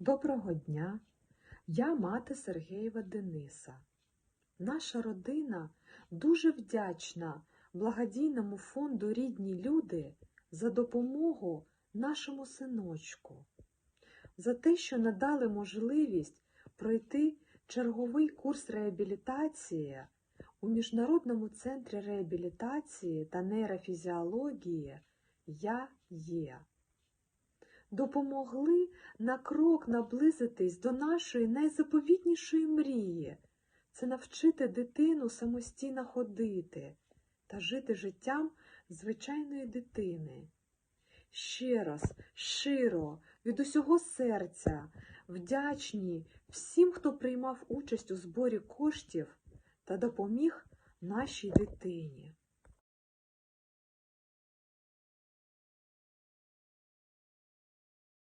Доброго дня! Я мати Сергієва Дениса. Наша родина дуже вдячна благодійному фонду Рідні люди за допомогу нашому синочку, за те, що надали можливість пройти черговий курс реабілітації у Міжнародному центрі реабілітації та нейрофізіології Я є. Допомогли на крок наблизитись до нашої найзаповітнішої мрії це навчити дитину самостійно ходити та жити життям звичайної дитини. Ще раз, щиро, від усього серця, вдячні всім, хто приймав участь у зборі коштів та допоміг нашій дитині.